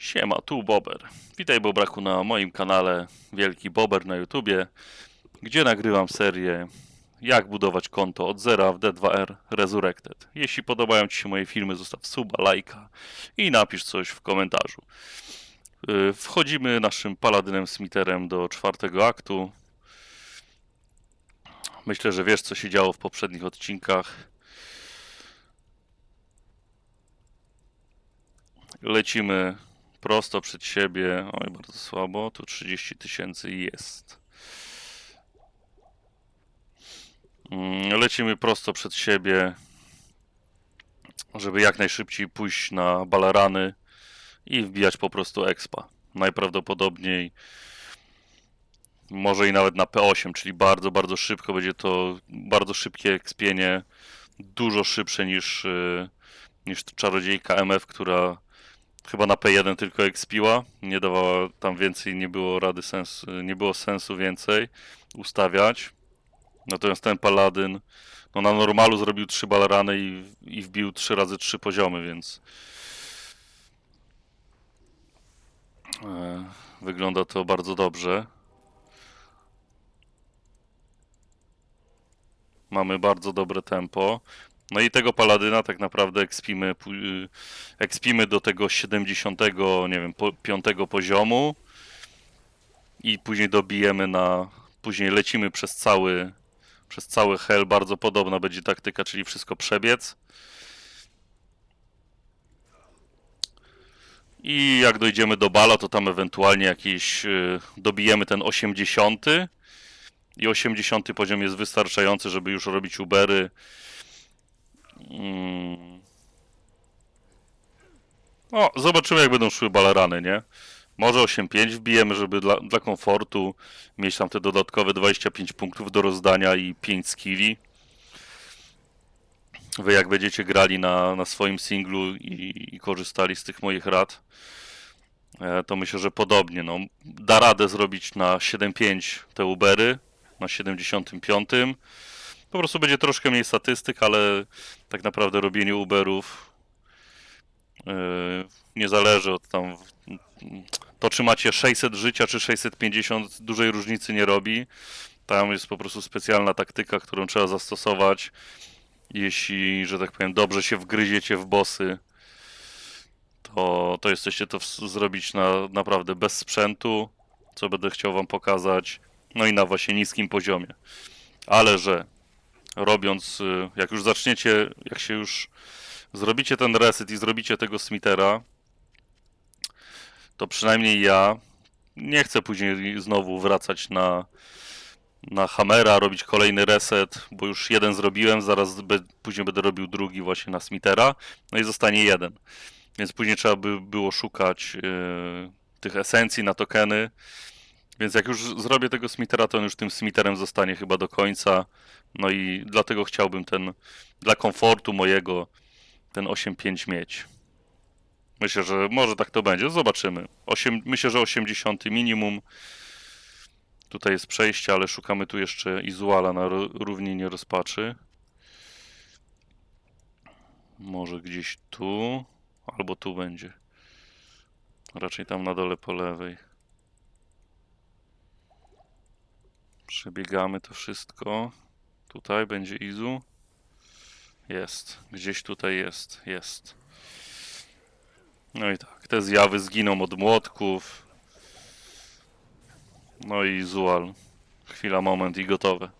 Siema, tu Bober. Witaj Bobraku na moim kanale Wielki Bober na YouTubie, gdzie nagrywam serię Jak budować konto od zera w D2R Resurrected. Jeśli podobają Ci się moje filmy, zostaw suba, lajka i napisz coś w komentarzu. Yy, Wchodzimy naszym paladynem Smiterem do czwartego aktu. Myślę, że wiesz co się działo w poprzednich odcinkach. Lecimy prosto przed siebie. Oj, bardzo słabo. Tu 30 tysięcy jest. Mm, Lecimy prosto przed siebie, żeby jak najszybciej pójść na balarany i wbijać po prostu expa. Najprawdopodobniej może i nawet na P8, czyli bardzo, bardzo szybko będzie to bardzo szybkie ekspienie, dużo szybsze niż, yy, niż czarodziejka MF, która chyba na P1 tylko expiła, nie dawała tam więcej, nie było rady sensu, nie było sensu więcej ustawiać. Natomiast ten paladyn no na normalu zrobił 3 balarany i, i wbił 3 razy 3 poziomy, więc e, wygląda to bardzo dobrze. Mamy bardzo dobre tempo. No i tego paladyna tak naprawdę ekspimy, y, ekspimy do tego 70, nie wiem, po, 5 poziomu i później dobijemy na, później lecimy przez cały, przez cały hell. Bardzo podobna będzie taktyka, czyli wszystko przebiec. I jak dojdziemy do bala, to tam ewentualnie jakiś y, dobijemy ten 80 i 80 poziom jest wystarczający, żeby już robić Ubery. Mm. O, zobaczymy jak będą szły balarany, nie? Może 8-5 wbijemy, żeby dla, dla komfortu mieć tam te dodatkowe 25 punktów do rozdania i 5 skilli. Wy jak będziecie grali na, na swoim singlu i, i korzystali z tych moich rad, e, to myślę, że podobnie. No, da radę zrobić na 7-5 te Ubery, na 75. Po prostu będzie troszkę mniej statystyk, ale tak naprawdę robienie Uberów yy, nie zależy od tam. To, czy macie 600 życia, czy 650, dużej różnicy nie robi. Tam jest po prostu specjalna taktyka, którą trzeba zastosować. Jeśli, że tak powiem, dobrze się wgryziecie w bossy, to, to jesteście to zrobić na naprawdę bez sprzętu, co będę chciał Wam pokazać. No i na właśnie niskim poziomie. Ale że robiąc, y, jak już zaczniecie, jak się już zrobicie ten reset i zrobicie tego Smithera, to przynajmniej ja nie chcę później znowu wracać na, na Hammera, robić kolejny reset, bo już jeden zrobiłem, zaraz be, później będę robił drugi właśnie na Smithera, no i zostanie jeden. Więc później trzeba by było szukać y, tych esencji na tokeny. Więc jak już zrobię tego Smithera, to on już tym Smitherem zostanie chyba do końca. No i dlatego chciałbym ten, dla komfortu mojego, ten 8.5 mieć. Myślę, że może tak to będzie. Zobaczymy. 8, myślę, że 80 minimum. Tutaj jest przejście, ale szukamy tu jeszcze Izuala na równinie rozpaczy. Może gdzieś tu, albo tu będzie. Raczej tam na dole po lewej. Przebiegamy to wszystko. Tutaj będzie Izu. Jest. Gdzieś tutaj jest. Jest. No i tak. Te zjawy zginą od młotków. No i Zual. Chwila, moment i gotowe.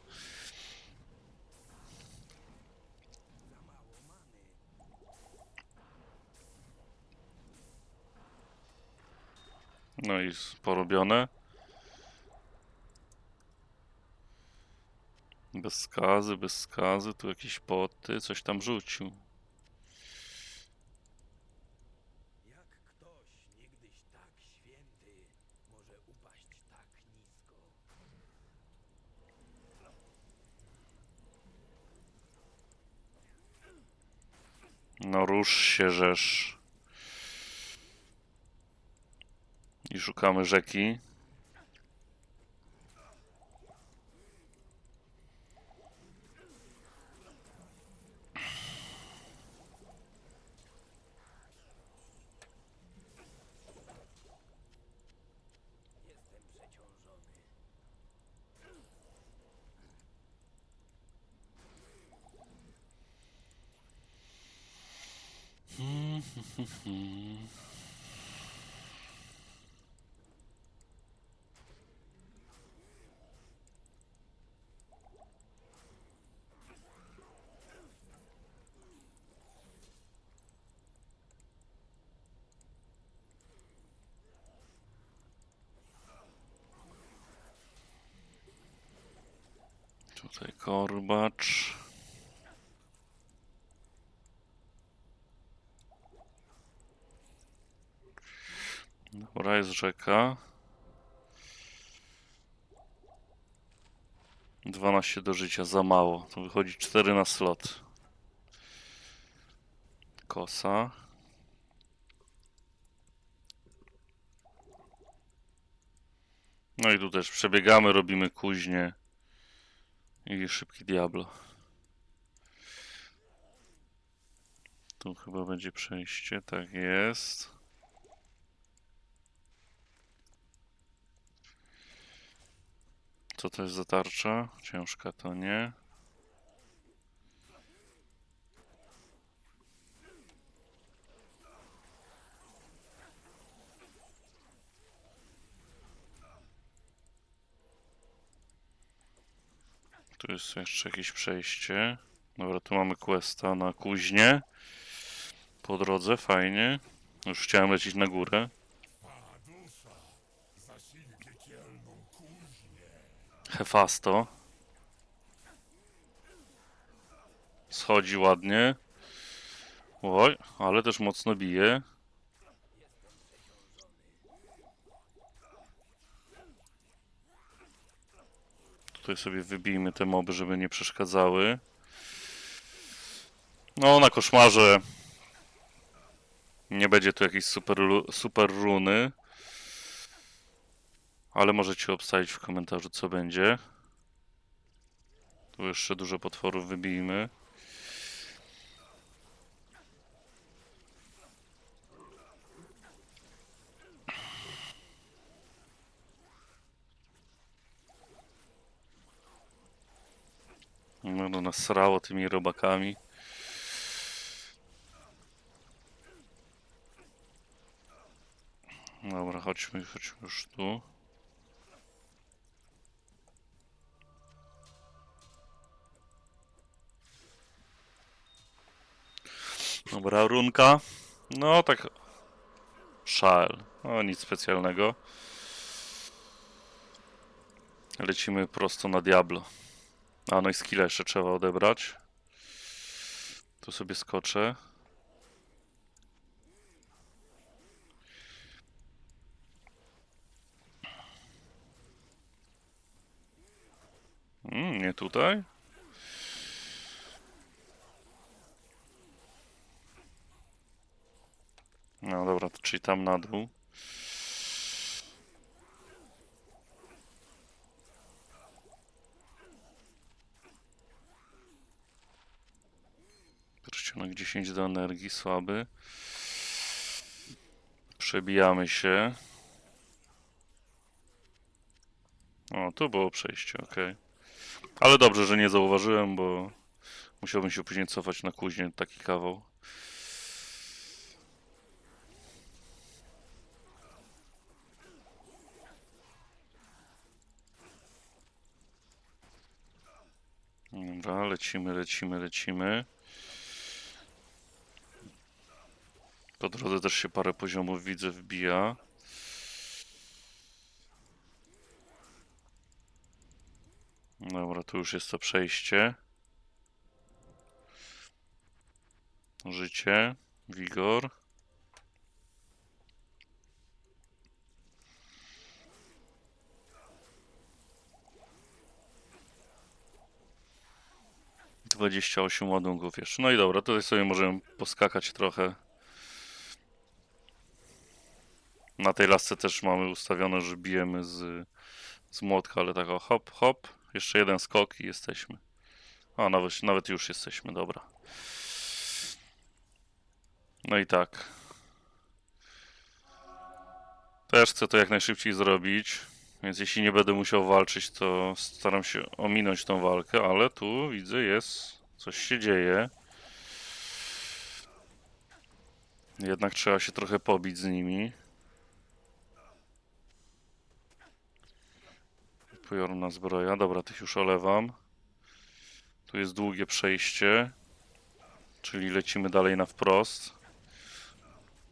No i porobione. Bez skazy, bez skazy, tu jakieś poty, coś tam rzucił. Jak ktoś niegdyś tak święty może upaść tak nisko? No rusz się, żeż. I szukamy rzeki. Tutaj korbacz. Dobra, jest rzeka. 12 do życia, za mało. To wychodzi 4 na slot. Kosa. No i tu też przebiegamy, robimy kuźnie. I szybki Diablo. Tu chyba będzie przejście, tak jest. Co to jest za tarcza? Ciężka to nie. Tu jest jeszcze jakieś przejście. Dobra, tu mamy questa na kuźnie. Po drodze, fajnie. Już chciałem lecieć na górę. Hefasto. Schodzi ładnie. Oj, ale też mocno bije. Tutaj sobie wybijmy te moby, żeby nie przeszkadzały. No, na koszmarze nie będzie tu jakiejś super, super runy. Ale możecie obstawić w komentarzu, co będzie. Tu jeszcze dużo potworów wybijmy. No, no nasrało tymi robakami. Dobra, chodźmy, chodźmy już tu. Dobra, runka. No tak. Szal. No nic specjalnego. Lecimy prosto na Diablo. A no i skilla jeszcze trzeba odebrać. Tu sobie skoczę. Mm, nie tutaj? No dobra, czyli tam na dół. Pierścionek 10 do energii, słaby. Przebijamy się. O, tu było przejście, ok. Ale dobrze, że nie zauważyłem, bo musiałbym się później cofać na kuźnię taki kawał. Dobra, lecimy, lecimy, lecimy. Po drodze też się parę poziomów widzę wbija. Dobra, tu już jest to przejście. Życie, wigor. Dwadzieścia osiem ładunków jeszcze. No i dobra, tutaj sobie możemy poskakać trochę. Na tej lasce też mamy ustawione, że bijemy z, z młotka, ale tak o hop, hop. Jeszcze jeden skok i jesteśmy. A, nawet, nawet już jesteśmy, dobra. No i tak. Też chcę to jak najszybciej zrobić, więc jeśli nie będę musiał walczyć, to staram się ominąć tą walkę, ale tu widzę jest, coś się dzieje. Jednak trzeba się trochę pobić z nimi. Pojorna zbroja. Dobra, tych już olewam. Tu jest długie przejście. Czyli lecimy dalej na wprost.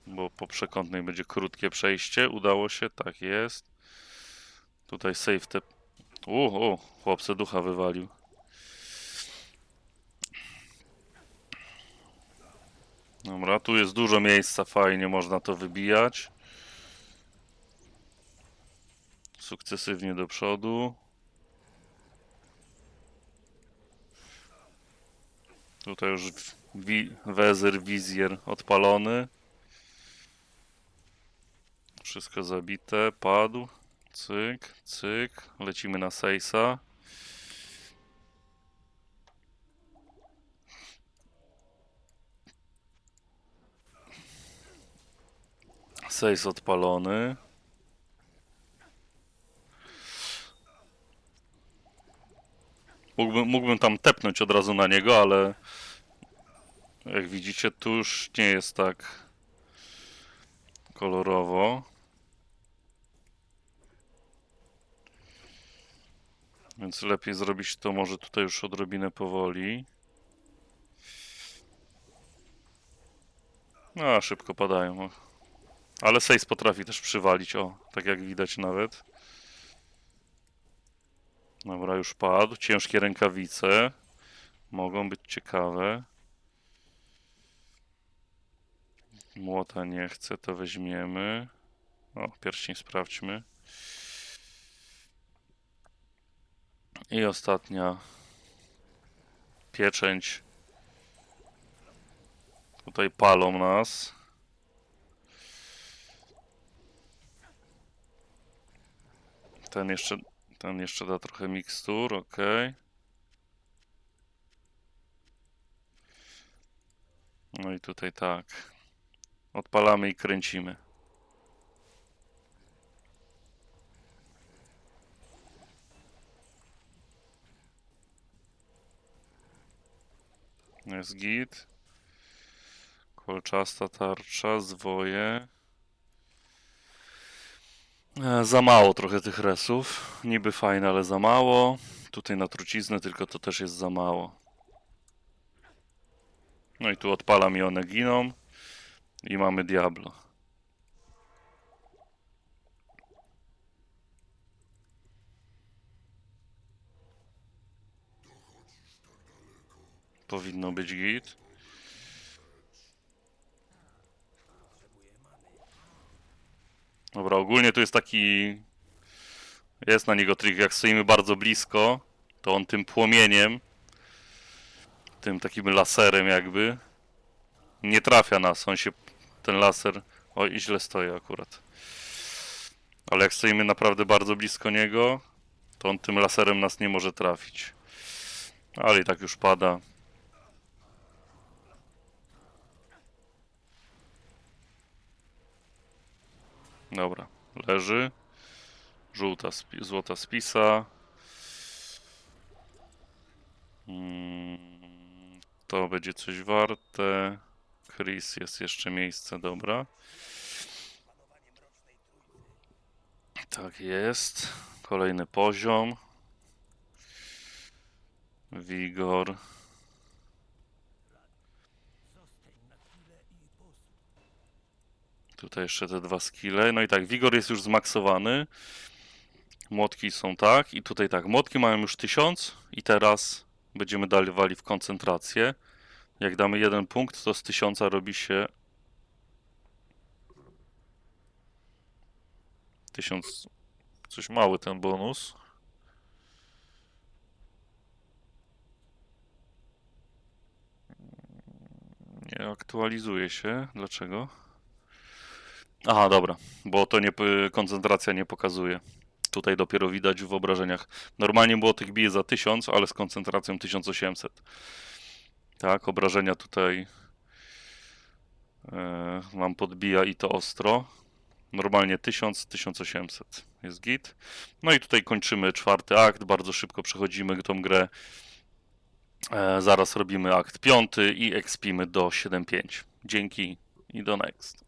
Bo po przekątnej będzie krótkie przejście. Udało się, tak jest. Tutaj save te... U, u, chłopce ducha wywalił. Dobra, tu jest dużo miejsca, fajnie można to wybijać. Sukcesywnie do przodu. Tutaj już wi wezyr, wizjer odpalony. Wszystko zabite, padł. Cyk, cyk. Lecimy na Sejsa. Sejs odpalony. Mógłbym, mógłbym tam tepnąć od razu na niego, ale jak widzicie, tu już nie jest tak kolorowo. Więc lepiej zrobić to może tutaj już odrobinę powoli. A, szybko padają. Ale Sejs potrafi też przywalić, o, tak jak widać nawet. Dobra, już padł. Ciężkie rękawice. Mogą być ciekawe. Młota nie chce, to weźmiemy. O, pierścień sprawdźmy. I ostatnia pieczęć. Tutaj palą nas. Ten jeszcze, ten jeszcze da trochę mikstur, ok. No i tutaj tak. Odpalamy i kręcimy. Jest git. Kolczasta tarcza, zwoje. E, Za mało trochę tych resów. Niby fajne, ale za mało. Tutaj na truciznę, tylko to też jest za mało. No i tu odpalam i one giną. I mamy Diablo. Powinno być git. Dobra, ogólnie tu jest taki. Jest na niego trik. Jak stoimy bardzo blisko, to on tym płomieniem, tym takim laserem, jakby, nie trafia nas. On się. Ten laser. Oj, źle stoję akurat. Ale jak stoimy naprawdę bardzo blisko niego, to on tym laserem nas nie może trafić. Ale i tak już pada. Dobra, leży. Żółta, spi złota spisa. Mm, to będzie coś warte. Chris jest jeszcze miejsce, dobra. Tak jest. Kolejny poziom. Wigor. Tutaj jeszcze te dwa skille. No i tak, Wigor jest już zmaksowany. Młotki są tak. I tutaj tak, młotki mają już 1000 i teraz będziemy dawali w koncentrację. Jak damy jeden punkt, to z 1000 robi się 1000. Coś mały ten bonus. Nie aktualizuje się. Dlaczego? Aha, dobra, bo to nie, p- koncentracja nie pokazuje. Tutaj dopiero widać w obrażeniach. Normalnie było tych bije za 1000, ale z koncentracją 1800. Tak, obrażenia tutaj e, nam podbija i to ostro. Normalnie 1000, 1800 jest git. No i tutaj kończymy czwarty akt. Bardzo szybko przechodzimy tą grę. E, zaraz robimy akt piąty i expimy do 7.5. Dzięki. i do next.